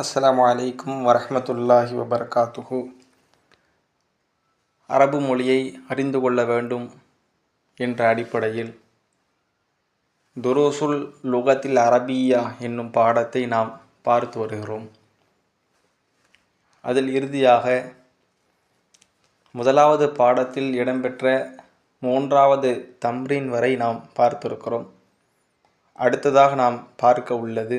அஸ்லாம் அலைக்கும் வரஹ்மத்துல்லாஹி வபர்காத்துஹு. அரபு மொழியை அறிந்து கொள்ள வேண்டும் என்ற அடிப்படையில் துரோசுல் லுகத்தில் அரபியா என்னும் பாடத்தை நாம் பார்த்து வருகிறோம். அதில் இறுதியாக முதலாவது பாடத்தில் இடம்பெற்ற மூன்றாவது தம்ரீன் வரை நாம் பார்த்திருக்கிறோம். அடுத்ததாக நாம் பார்க்க உள்ளது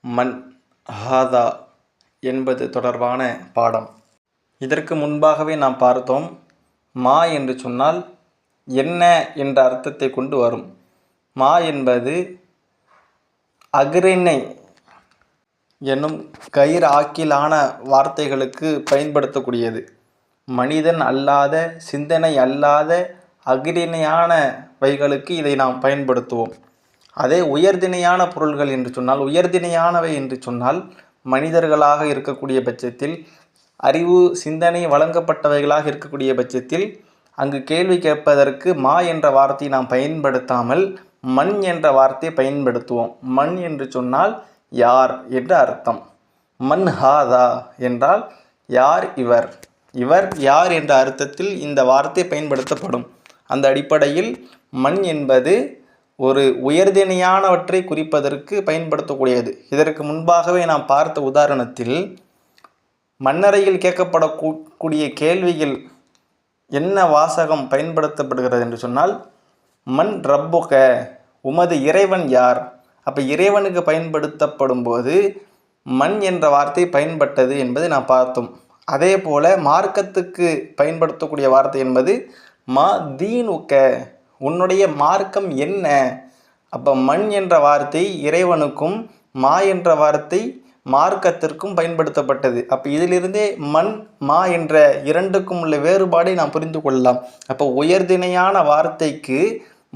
மண் ஹாதா என்பது தொடர்பான பாடம். இதற்கு முன்பாகவே நாம் பார்த்தோம் மா என்று சொன்னால் என்ன என்ற அர்த்தத்தை கொண்டு வரும். மா என்பது அக்ரிணை என்னும் கயிறு ஆக்கிலான வார்த்தைகளுக்கு பயன்படுத்தக்கூடியது. மனிதன் அல்லாத சிந்தனை அல்லாத அகிரிணையான வைகளுக்கு இதை நாம் பயன்படுத்துவோம். அதே உயர்திணையான பொருள்கள் என்று சொன்னால் உயர்திணையானவை என்று சொன்னால் மனிதர்களாக இருக்கக்கூடிய பட்சத்தில் அறிவு சிந்தனை வழங்கப்பட்டவைகளாக இருக்கக்கூடிய பட்சத்தில் அங்கு கேள்வி கேட்பதற்கு மா என்ற வார்த்தையை நாம் பயன்படுத்தாமல் மண் என்ற வார்த்தையை பயன்படுத்துவோம். மண் என்று சொன்னால் யார் என்று அர்த்தம். மண் ஹாதா என்றால் யார் இவர்? இவர் யார் என்ற அர்த்தத்தில் இந்த வார்த்தை பயன்படுத்தப்படும். அந்த அடிப்படையில் மண் என்பது ஒரு உயர்திணையானவற்றை குறிப்பதற்கு பயன்படுத்தக்கூடியது. இதற்கு முன்பாகவே நாம் பார்த்த உதாரணத்தில் மன்னரையில் கேட்கப்படக்கூடிய கேள்வியில் என்ன வாசகம் பயன்படுத்தப்படுகிறது என்று சொன்னால் மண் ரப்புக உமது இறைவன் யார்? அப்போ இறைவனுக்கு பயன்படுத்தப்படும் போது மண் என்ற வார்த்தை பயன்பட்டது என்பதை நாம் பார்த்தோம். அதே போல் மார்க்கத்துக்கு பயன்படுத்தக்கூடிய வார்த்தை என்பது மா தீனுக்க உன்னுடைய மார்க்கம் என்ன? அப்போ மண் என்ற வார்த்தை இறைவனுக்கும் மா என்ற வார்த்தை மார்க்கத்திற்கும் பயன்படுத்தப்பட்டது. அப்போ இதிலிருந்தே மண் மா என்ற இரண்டுக்கும் உள்ள வேறுபாடை நாம் புரிந்து கொள்ளலாம். அப்போ உயர்திணையான வார்த்தைக்கு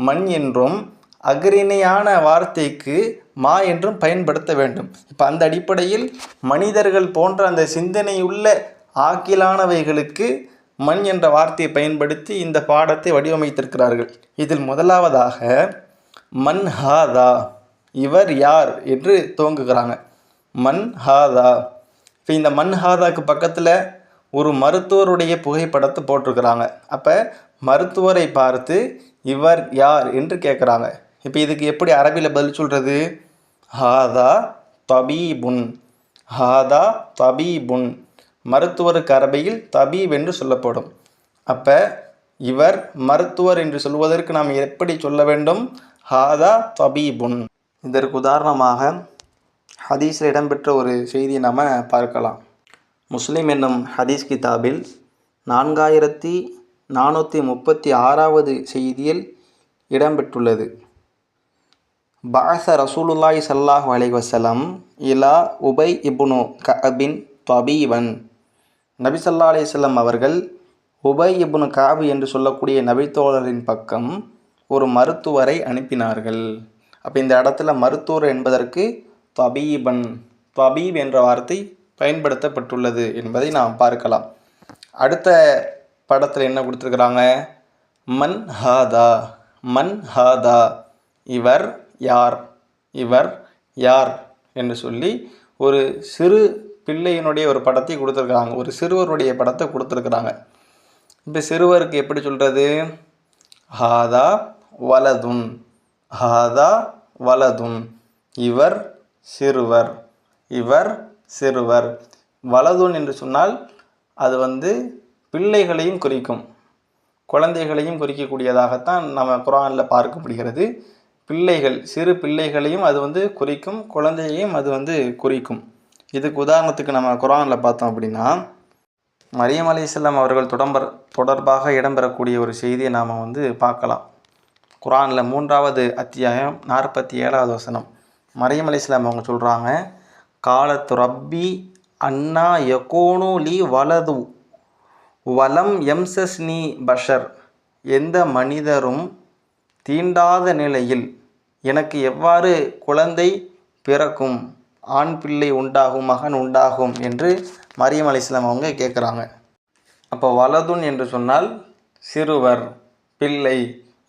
மண் என்றும் அகரிணையான வார்த்தைக்கு மா என்றும் பயன்படுத்த வேண்டும். இப்போ அந்த அடிப்படையில் மனிதர்கள் போன்ற அந்த சிந்தனையுள்ள ஆக்கிலானவைகளுக்கு மண் என்ற வார்த்தையை பயன்படுத்தி இந்த பாடத்தை வடிவமைத்திருக்கிறார்கள். இதில் முதலாவதாக மண் ஹாதா இவர் யார் என்று துவங்குகிறாங்க. மண் ஹாதா இப்போ இந்த மண் ஹாதாக்கு பக்கத்தில் ஒரு மருத்துவருடைய புகைப்படத்தை போட்டிருக்கிறாங்க. அப்போ மருத்துவரை பார்த்து இவர் யார் என்று கேட்குறாங்க இப்போ இதுக்கு எப்படி அரபியில் பதில் சொல்கிறது ஹாதா தபீபுன் ஹாதா தபீபுன் மருத்துவருக்கு அரபியில் தபீப் என்று சொல்லப்படும். அப்போ இவர் மருத்துவர் என்று சொல்வதற்கு நாம் எப்படி சொல்ல வேண்டும்? ஹாதா தபீபுன். இதற்கு உதாரணமாக ஹதீஸில் இடம்பெற்ற ஒரு செய்தியை நாம் பார்க்கலாம். முஸ்லீம் என்னும் ஹதீஸ் கிதாபில் நான்காயிரத்தி நானூற்றி முப்பத்தி ஆறாவது செய்தியில் இடம்பெற்றுள்ளது. பாச ரசூலுல்லாய் சல்லாஹ் அலைவசலம் இலா உபை இப்னு கபின் தபீவன் நபிசல்லா அலிசல்லம் அவர்கள் உபை இப்னு காபு என்று சொல்லக்கூடிய நபித்தோழரின் பக்கம் ஒரு மருத்துவரை அனுப்பினார்கள். அப்போ இந்த இடத்துல மருத்துவர் என்பதற்கு தபீபன் தபீப் என்ற வார்த்தை பயன்படுத்தப்பட்டுள்ளது என்பதை நாம் பார்க்கலாம். அடுத்த படத்தில் என்ன கொடுத்துருக்குறாங்க? மன் ஹாதா மன் ஹாதா இவர் யார்? இவர் யார்? என்று சொல்லி ஒரு சிறு பிள்ளையினுடைய ஒரு படத்தை கொடுத்துருக்குறாங்க. ஒரு சிறுவருடைய படத்தை கொடுத்துருக்குறாங்க. இப்போ சிறுவருக்கு எப்படி சொல்கிறது ஹாதா வலதுன். ஹாதா வலதுன். இவர் சிறுவர். இவர் சிறுவர். வலதுன் என்று சொன்னால் அது வந்து பிள்ளைகளையும் குறிக்கும். குழந்தைகளையும் குறிக்கக்கூடியதாகத்தான் நம்ம குரானில் பார்க்க முடிகிறது பிள்ளைகள் சிறு பிள்ளைகளையும் அது வந்து குறிக்கும். குழந்தையையும் அது வந்து குறிக்கும். இதுக்கு உதாரணத்துக்கு நம்ம குரானில் பார்த்தோம் அப்படின்னா மரியம் அலிஸ்லாம் அவர்கள் தொடர்பர் தொடர்பாக இடம்பெறக்கூடிய ஒரு செய்தியை நாம் வந்து பார்க்கலாம். குரானில் மூன்றாவது அத்தியாயம் நாற்பத்தி ஏழாவது வசனம். மரியம் அலிஸ்லாம் அவங்க சொல்கிறாங்க காலத்து ரப்பி அண்ணா யகோனு லி வலது வலம் எம்சஸ்னி பஷர். எந்த மனிதரும் தீண்டாத நிலையில் எனக்கு எவ்வாறு குழந்தை பிறக்கும்? ஆண் பிள்ளை உண்டாகும் மகன் உண்டாகும் என்று மரியம் அலிஸ்லாம் அவங்க கேட்குறாங்க அப்போ வலதுன் என்று சொன்னால் சிறுவர் பிள்ளை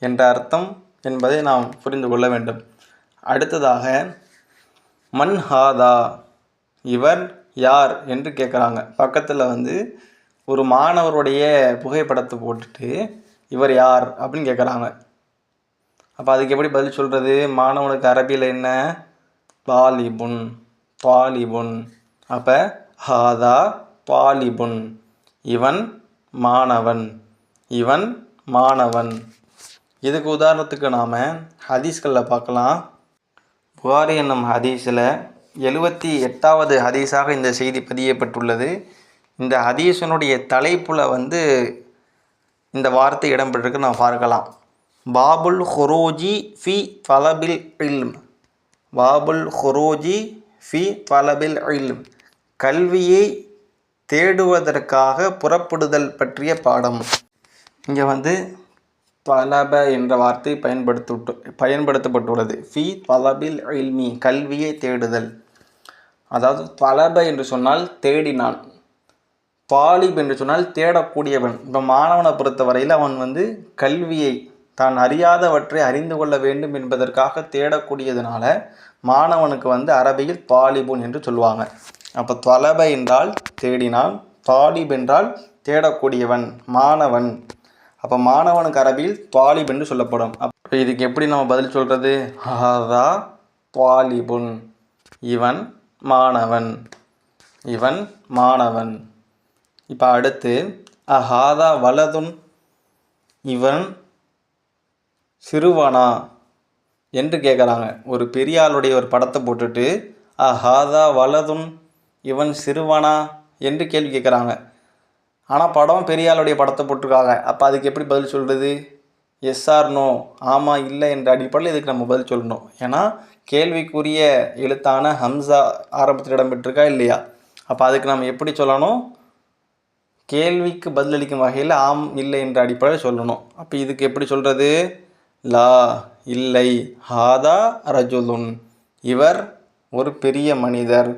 என்ற அர்த்தம் என்பதை நாம் புரிந்து கொள்ள வேண்டும். அடுத்ததாக மன் ஹாதா இவர் யார் என்று கேட்குறாங்க பக்கத்தில் வந்து ஒரு மாணவருடைய புகைப்படத்தை போட்டுட்டு இவர் யார் அப்படின்னு கேட்குறாங்க அப்போ அதுக்கு எப்படி பதில் சொல்கிறது மாணவனுக்கு அரபியில் என்ன? பாலிபுன் பாலிபுன். அப்போ ஹாதா பாலிபுன். இவன் மாணவன். இவன் மாணவன். இதுக்கு உதாரணத்துக்கு நாம் ஹதீஸ்களில் பார்க்கலாம். புகாரி என்னும் ஹதீஸில் எழுபத்தி எட்டாவது ஹதீஸாக இந்த செய்தி பதியப்பட்டுள்ளது. இந்த ஹதீஸனுடைய தலைப்புல வந்து இந்த வார்த்தை இடம்பெற்றிருக்கு. நாம் பார்க்கலாம். பாபுல் ஹுரோஜி ஃபி தலபில் இல்ம். பாபுல் ஹுரோஜி ஃபி தலபில் இல்ம் கல்வியை தேடுவதற்காக புறப்படுதல் பற்றிய பாடம். இங்கே வந்து தலப என்ற வார்த்தை பயன்படுத்த பயன்படுத்தப்பட்டுள்ளது. ஃபி தலபில் இல்மி கல்வியை தேடுதல். அதாவது தலப என்று சொன்னால் தேடினான். பாலிப் என்று சொன்னால் தேடக்கூடியவன். இப்போ மாணவனை பொறுத்தவரையில் அவன் வந்து கல்வியை தான் அறியாதவற்றை அறிந்து கொள்ள வேண்டும் என்பதற்காக தேடக்கூடியதுனால மாணவனுக்கு வந்து அரபியில் பாலிபுன் என்று சொல்லுவாங்க. அப்போ தொலப என்றால் தேடினான் தாலிப் என்றால் தேடக்கூடியவன் மாணவன். அப்போ மாணவனுக்கு அரபியில் தாலிப் என்று சொல்லப்படும். அப்போ இதுக்கு எப்படி நம்ம பதில் சொல்கிறது ஹதா தாலிபுன். இவன் மாணவன். இவன் மாணவன். இப்போ அடுத்து அஹாதா வலதுன். இவன் சிறுவனா என்று கேட்குறாங்க. ஒரு பெரிய ஆளுடைய ஒரு படத்தை போட்டுட்டு அஹாதா வலதுன் இவன் சிறுவனா? என்று கேள்வி கேட்குறாங்க. ஆனால் படம் பெரிய ஆளுடைய படத்தை போட்டிருக்காங்க. அப்போ அதுக்கு எப்படி பதில் சொல்கிறது எஸ் ஆர் நோ ஆமாம் இல்லை என்ற அடிப்படையில் இதுக்கு நம்ம பதில் சொல்லணும். ஏன்னா கேள்விக்குரிய எழுத்தான ஹம்சா ஆரம்பத்தில் இடம்பெற்றிருக்கா இல்லையா? அப்போ அதுக்கு நம்ம எப்படி சொல்லணும்? கேள்விக்கு பதிலளிக்கும் வகையில் ஆம் இல்லை என்ற அடிப்படையில் சொல்லணும். அப்போ இதுக்கு எப்படி சொல்கிறது லா இல்லை. ஹாதா ரஜுலுன். இவர் ஒரு பெரிய மனிதர்.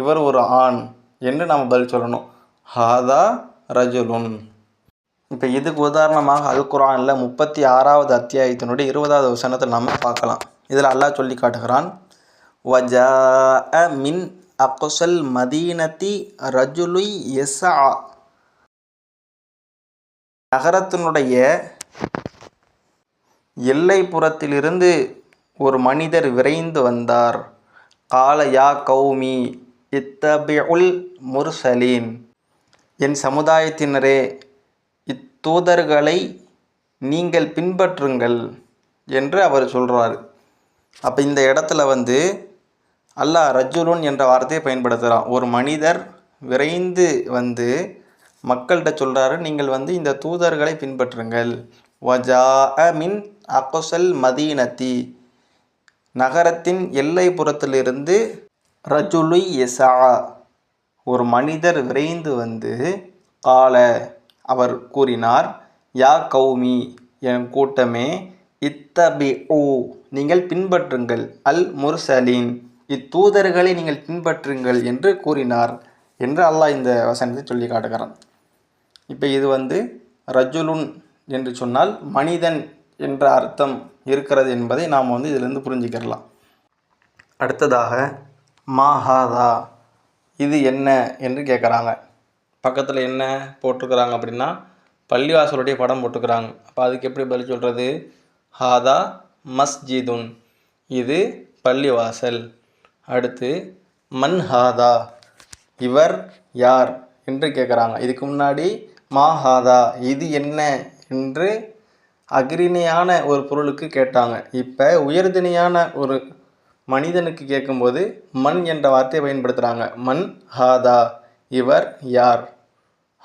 இவர் ஒரு ஆண் என்று நாம் பதில் சொல்லணும். ஹாதா ரஜுலுன். இப்போ இதுக்கு உதாரணமாக அல் குரானில் முப்பத்தி ஆறாவது அத்தியாயத்தினுடைய இருபதாவது வசனத்தை நம்ம பார்க்கலாம். இதில் அல்லாஹ் சொல்லி காட்டுகிறான். வஜா மின் அக்குசல் மதீனத்தி ரஜுலுய் எஸ்ஆ நகரத்தினுடைய எல்லைப்புறத்திலிருந்து ஒரு மனிதர் விரைந்து வந்தார். கால யா கௌமி இத்தபிஉல் முர்சலீன். என் சமுதாயத்தினரே இத்தூதர்களை நீங்கள் பின்பற்றுங்கள் என்று அவர் சொல்கிறார் அப்போ இந்த இடத்துல வந்து அல்லாஹ் ரஜுலுன் என்ற வார்த்தையை பயன்படுத்துகிறான் ஒரு மனிதர் விரைந்து வந்து மக்கள்கிட்ட சொல்கிறாரு நீங்கள் வந்து இந்த தூதர்களை பின்பற்றுங்கள். வஜா மின் அகுசல் மதீனத்தி நகரத்தின் எல்லைப்புறத்திலிருந்து ரஜுலு எசா ஒரு மனிதர் விரைந்து வந்து கால அவர் கூறினார் யா கௌமி என் கூட்டமே இத்தபி ஓ நீங்கள் பின்பற்றுங்கள். அல் முர்சலீன் இத்தூதர்களை நீங்கள் பின்பற்றுங்கள் என்று கூறினார் என்று அல்லாஹ் இந்த வசனத்தை சொல்லி காட்டுகிறான். இப்போ இது வந்து ரஜுலுன் என்று சொன்னால் மனிதன் என்ற அர்த்தம் இருக்கிறது என்பதை நாம் வந்து இதிலிருந்து புரிஞ்சுக்கிறலாம் அடுத்ததாக மாஹாதா இது என்ன என்று கேட்குறாங்க. பக்கத்தில் என்ன போட்டிருக்கிறாங்க அப்படின்னா பள்ளிவாசலுடைய படம் போட்டுக்கிறாங்க அப்போ அதுக்கு எப்படி பதில் சொல்கிறது ஹாதா மஸ்ஜிதுன் இது பள்ளிவாசல். அடுத்து மன் ஹாதா இவர் யார் என்று கேட்குறாங்க. இதுக்கு முன்னாடி மாஹாதா இது என்ன என்று அக்ரிணியான ஒரு பொருளுக்கு கேட்டாங்க. இப்போ உயர்திணையான ஒரு மனிதனுக்கு கேட்கும்போது மண் என்ற வார்த்தையை பயன்படுத்துகிறாங்க மண் ஹாதா. இவர் யார்?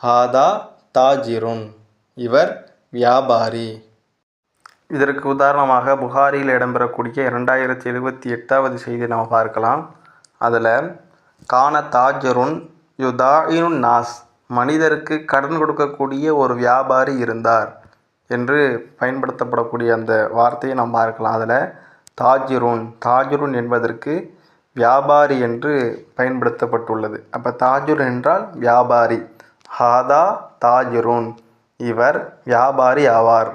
ஹாதா தாஜிருன். இவர் வியாபாரி. இதற்கு உதாரணமாக புகாரியில் இடம்பெறக்கூடிய இரண்டாயிரத்தி எழுபத்தி எட்டாவது செய்தி நம்ம பார்க்கலாம். அதில் கான தாஜருன் யுதாயினுன் நாஸ். மனிதருக்கு கடன் கொடுக்கக்கூடிய ஒரு வியாபாரி இருந்தார் என்று பயன்படுத்தப்படக்கூடிய அந்த வார்த்தையை நாம் பார்க்கலாம். அதில் தாஜிருன் தாஜிருன் என்பதற்கு வியாபாரி என்று பயன்படுத்தப்பட்டுள்ளது. அப்போ தாஜுர் என்றால் வியாபாரி. ஹாதா தாஜிருன். இவர் வியாபாரி ஆவார்.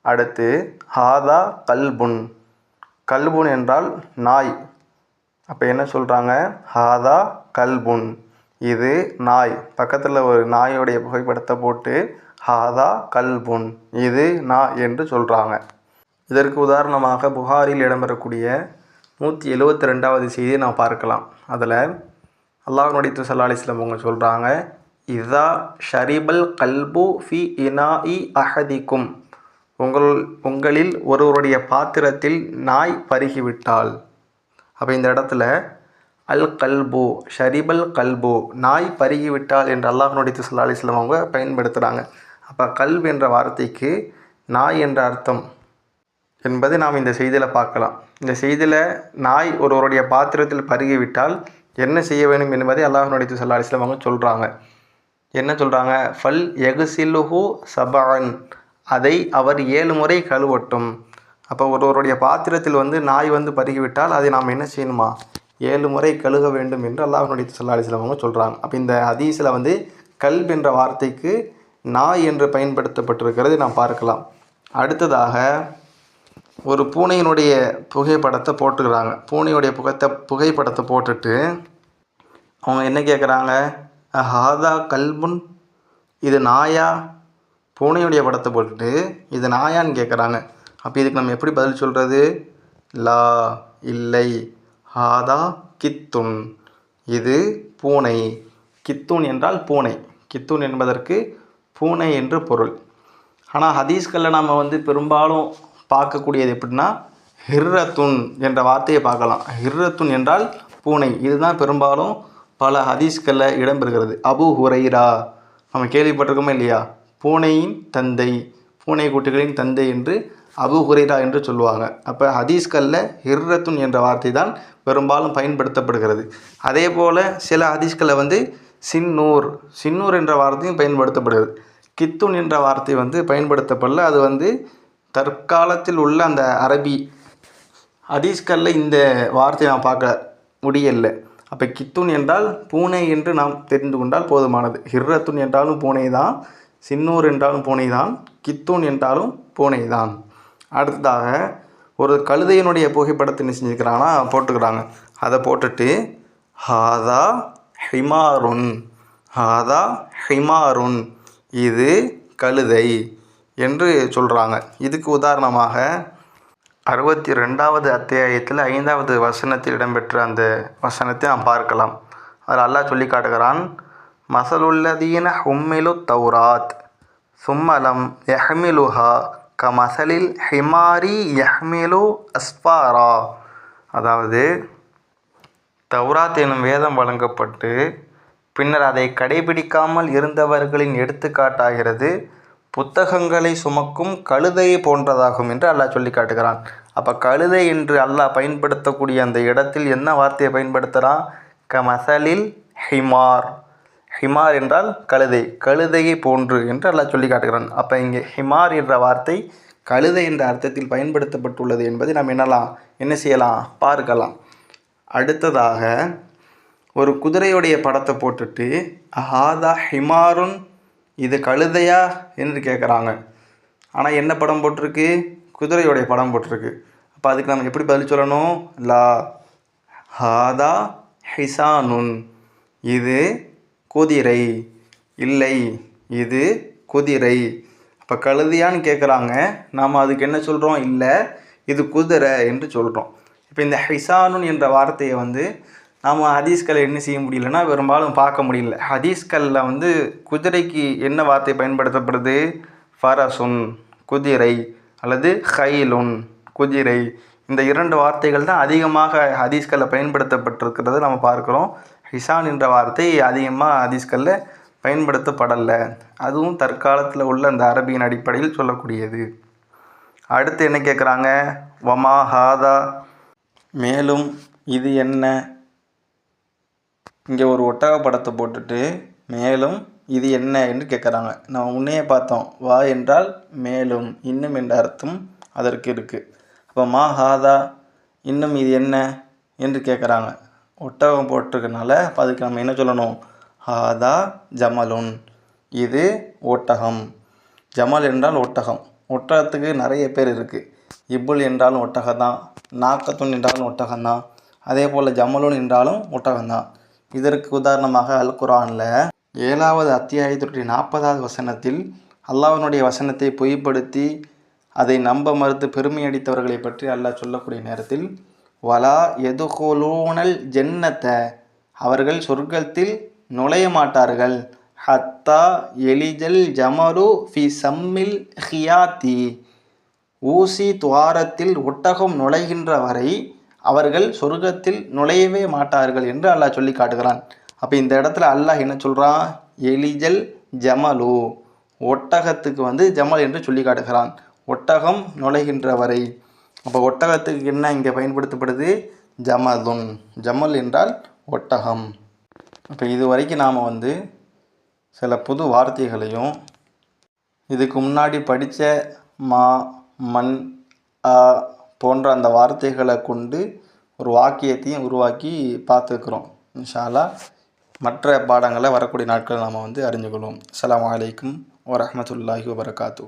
அடுத்து ஹாதா கல்புன். கல்புன் என்றால் நாய். அப்போ என்ன சொல்கிறாங்க ஹாதா கல்புன். இது நாய். பக்கத்தில் ஒரு நாயோடைய புகைப்படத்தை போட்டு ஹாதா கல்புன். இது நா என்று சொல்கிறாங்க இதற்கு உதாரணமாக புகாரில் இடம்பெறக்கூடிய நூற்றி எழுவத்தி ரெண்டாவது செய்தியை நாம் பார்க்கலாம். அதில் அல்லாஹ் நடித்து சல்லா அலிஸ்லாம் அவங்க சொல்கிறாங்க இதா ஷரிபல் கல்பு ஃபி இனாஇ அஹதிக்கும். உங்கள் உங்களில் ஒருவருடைய பாத்திரத்தில் நாய் பருகிவிட்டால். அப்போ இந்த இடத்துல அல் கல்பு ஷரிபல் கல்பு நாய் பருகிவிட்டால் என்று அல்லாஹனுடைய நடித்து சல்லா அலிஸ்லாம் அவங்க பயன்படுத்துகிறாங்க அப்போ கல்ப் என்ற வார்த்தைக்கு நாய் என்ற அர்த்தம் என்பதை நாம் இந்த செய்தியில் பார்க்கலாம். இந்த செய்தியில் நாய் ஒருவருடைய பாத்திரத்தில் பருகிவிட்டால் என்ன செய்ய வேண்டும் என்பதை அல்லாஹனுடைய நடித்து சல்லா அலிஸ்லாம் அவங்க சொல்கிறாங்க என்ன சொல்கிறாங்க ஃபல் எகுசிலுஹு சபான் அதை அவர் ஏழு முறை கழுவட்டும். அப்போ ஒருவருடைய பாத்திரத்தில் வந்து நாய் வந்து பருகிவிட்டால் அதை நாம் என்ன செய்யணுமா? ஏழு முறை கழுக வேண்டும் என்று அல்லாஹ் நடித்து சல்லா அலிஸ்லாம் அவங்க சொல்கிறாங்க அப்போ இந்த ஹதீஸில் வந்து கல்ப் என்ற வார்த்தைக்கு நாய் என்று பயன்படுத்தப்பட்டிருக்கிறது நாம் பார்க்கலாம். அடுத்ததாக ஒரு பூனையினுடைய புகைப்படத்தை போட்டுக்கிறாங்க. பூனையுடைய புகத்தை புகைப்படத்தை போட்டுட்டு அவங்க என்ன கேட்குறாங்க ஹாதா கல்புன் இது நாயா? பூனையுடைய படத்தை போட்டுட்டு இது நாயான்னு கேட்குறாங்க அப்போ இதுக்கு நம்ம எப்படி பதில் சொல்கிறது லா இல்லை. ஆதா கித்துன். இது பூனை. கித்துன் என்றால் பூனை. கித்துன் என்பதற்கு பூனை என்று பொருள். ஆனால் ஹதீஸ்களில் நம்ம வந்து பெரும்பாலும் பார்க்கக்கூடியது எப்படின்னா ஹிர்ரத்துன் என்ற வார்த்தையை பார்க்கலாம். ஹிர்ரத்துன் என்றால் பூனை. இதுதான் பெரும்பாலும் பல ஹதீஸ்களில் இடம்பெறுகிறது. அபு ஹுரைரா. நம்ம கேள்விப்பட்டிருக்கோமே இல்லையா? பூனையின் தந்தை. பூனை குட்டிகளின் தந்தை என்று அபு ஹுரைரா என்று சொல்லுவாங்க. அப்போ ஹதீஸ்களில் ஹிர்ரத்துன் என்ற வார்த்தை தான் பெரும்பாலும் பயன்படுத்தப்படுகிறது. அதே போல் சில ஹதீஸ்களில் வந்து சின்னூர் சின்னூர் என்ற வார்த்தையும் பயன்படுத்தப்படுகிறது. கித்துன் என்ற வார்த்தை வந்து பயன்படுத்தப்படல. அது வந்து தற்காலத்தில் உள்ள அந்த அரபி ஹதீஸ்களில் இந்த வார்த்தையை நான் பார்க்க முடியல. அப்போ கித்துன் என்றால் பூனை என்று நாம் தெரிந்து கொண்டால் போதுமானது. ஹிர்ரத்துன் என்றாலும் பூனை தான் சின்னூர் என்றாலும் பூனை தான் கித்தூன் என்றாலும் பூனை தான் அடுத்ததாக ஒரு கழுதையினுடைய புகைப்படத்தை என்ன செஞ்சுக்கிறாங்கன்னா போட்டுக்கிறாங்க. அதை போட்டுட்டு ஹாதா ஹிமாருன் ஹாதா ஹிமாருன் இது கழுதை என்று சொல்கிறாங்க இதுக்கு உதாரணமாக அறுபத்தி ரெண்டாவது அத்தியாயத்தில் ஐந்தாவது வசனத்தில் இடம்பெற்ற அந்த வசனத்தை நாம் பார்க்கலாம். அதில் அல்லாஹ் சொல்லி காட்டுகிறான் மசலுல்லதீன ஹும்மிலு தௌராத் சும்மலம் எஹமிலுஹா க மசலில் ஹிமாரி யஹ்மிலு அஸ்பாரா அதாவது தௌராத் எனும் வேதம் வழங்கப்பட்டு பின்னர் அதை கடைபிடிக்காமல் இருந்தவர்களின் எடுத்துக்காட்டாகிறது புத்தகங்களை சுமக்கும் கழுதையை போன்றதாகும் என்று அல்லாஹ் சொல்லி காட்டுகிறான். அப்போ கழுதை என்று அல்லாஹ் பயன்படுத்தக்கூடிய அந்த இடத்தில் என்ன வார்த்தையை பயன்படுத்துகிறான் க மசலில் ஹிமார். ஹிமார் என்றால் கழுதை கழுதையை போன்று என்று அல்லாஹ் சொல்லி காட்டுகிறான். அப்போ இங்கே ஹிமார் என்ற வார்த்தை கழுதை என்ற அர்த்தத்தில் பயன்படுத்தப்பட்டுள்ளது என்பதை நாம் என்னலாம் என்ன செய்யலாம் பார்க்கலாம். அடுத்ததாக ஒரு குதிரையுடைய படத்தை போட்டுட்டு ஹாதா ஹிமாருன் இது கழுதையா? என்று கேட்குறாங்க. ஆனால் என்ன படம் போட்டிருக்கு? குதிரையுடைய படம் போட்டிருக்கு. அப்போ அதுக்கு நம்ம எப்படி பதில் சொல்லணும்? லா ஹாதா ஹிசானுன் இது குதிரை. இல்லை இது குதிரை. அப்போ கழுதையான்னு கேட்குறாங்க நாம் அதுக்கு என்ன சொல்கிறோம் இல்லை இது குதிரை என்று சொல்கிறோம் இப்போ இந்த ஹிசானுன் என்ற வார்த்தையை வந்து நாம் ஹதீஸ்களை என்ன செய்ய முடியலன்னா பெரும்பாலும் பார்க்க முடியல. ஹதீஸ்களில் வந்து குதிரைக்கு என்ன வார்த்தை பயன்படுத்தப்படுது? ஃபரசுன் குதிரை அல்லது ஹைலுன் குதிரை. இந்த இரண்டு வார்த்தைகள் தான் அதிகமாக ஹதீஸ்களில் பயன்படுத்தப்பட்டிருக்கிறத நம்ம பார்க்குறோம். ஹிசான் என்ற வார்த்தை அதிகமாக ஹதீஸ்களில் பயன்படுத்தப்படலை. அதுவும் தற்காலத்தில் உள்ள அந்த அரபியின் அடிப்படையில் சொல்லக்கூடியது. அடுத்து என்ன கேட்குறாங்க வமா ஹாதா மேலும் இது என்ன? இங்கே ஒரு ஒட்டக படத்தை போட்டுட்டு மேலும் இது என்ன என்று கேட்குறாங்க நம்ம முன்னையே பார்த்தோம். வா என்றால் மேலும் இன்னும் என்ற அர்த்தம் அதற்கு இருக்குது அப்போ மா ஹாதா இன்னும் இது என்ன என்று கேட்குறாங்க ஒட்டகம் போட்டிருக்கனால அதுக்கு நம்ம என்ன சொல்லணும்? ஹாதா ஜமலுன். இது ஒட்டகம். ஜமல் என்றால் ஒட்டகம். ஒட்டகத்துக்கு நிறைய பேர் இருக்குது இபுல் என்றாலும் ஒட்டகம் தான் நாக்கத்துன் என்றாலும் ஒட்டகம் தான் அதே போல் ஜமலுன் என்றாலும் ஒட்டகம் தான் இதற்கு உதாரணமாக அல் குரானில் ஏழாவது அத்தியாயத்துடைய நாற்பதாவது வசனத்தில் அல்லாஹ்வினுடைய வசனத்தை பொய்ப்படுத்தி அதை நம்ப மறுத்து பெருமை அடித்தவர்களை பற்றி அல்லாஹ் சொல்லக்கூடிய நேரத்தில் வலா எதுகோலூனல் ஜென்னத்தை. அவர்கள் சொர்க்கத்தில் நுழைய மாட்டார்கள் ஹத்தா எலிஜல் ஜமரு ஃபி சம்மில் ஹியாத்தி. ஊசி துவாரத்தில் ஒட்டகம் நுழைகின்ற வரை அவர்கள் சொர்க்கத்தில் நுழையவே மாட்டார்கள் என்று அல்லாஹ் சொல்லி காட்டுகிறான். அப்போ இந்த இடத்துல அல்லாஹ் என்ன சொல்கிறான் எலிஜல் ஜமலு. ஒட்டகத்துக்கு வந்து ஜமல் என்று சொல்லி காட்டுகிறான். ஒட்டகம் நுழைகின்ற வரை அப்போ ஒட்டகத்துக்கு என்ன இங்கே பயன்படுத்தப்படுது? ஜமதுன். ஜமல் என்றால் ஒட்டகம். இப்போ இது வரைக்கும் நாம் வந்து சில புது வார்த்தைகளையும் இதுக்கு முன்னாடி படித்த மா மண் ஆ போன்ற அந்த வார்த்தைகளை கொண்டு ஒரு வாக்கியத்தையும் உருவாக்கி பார்த்துக்கிறோம் இன்ஷாலா மற்ற பாடங்களை வரக்கூடிய நாட்கள் நாம் வந்து அறிஞ்சுக்கொள்வோம். அலாம் அலைக்கும் வரமத்துல்லாஹி வபரகாத்தூ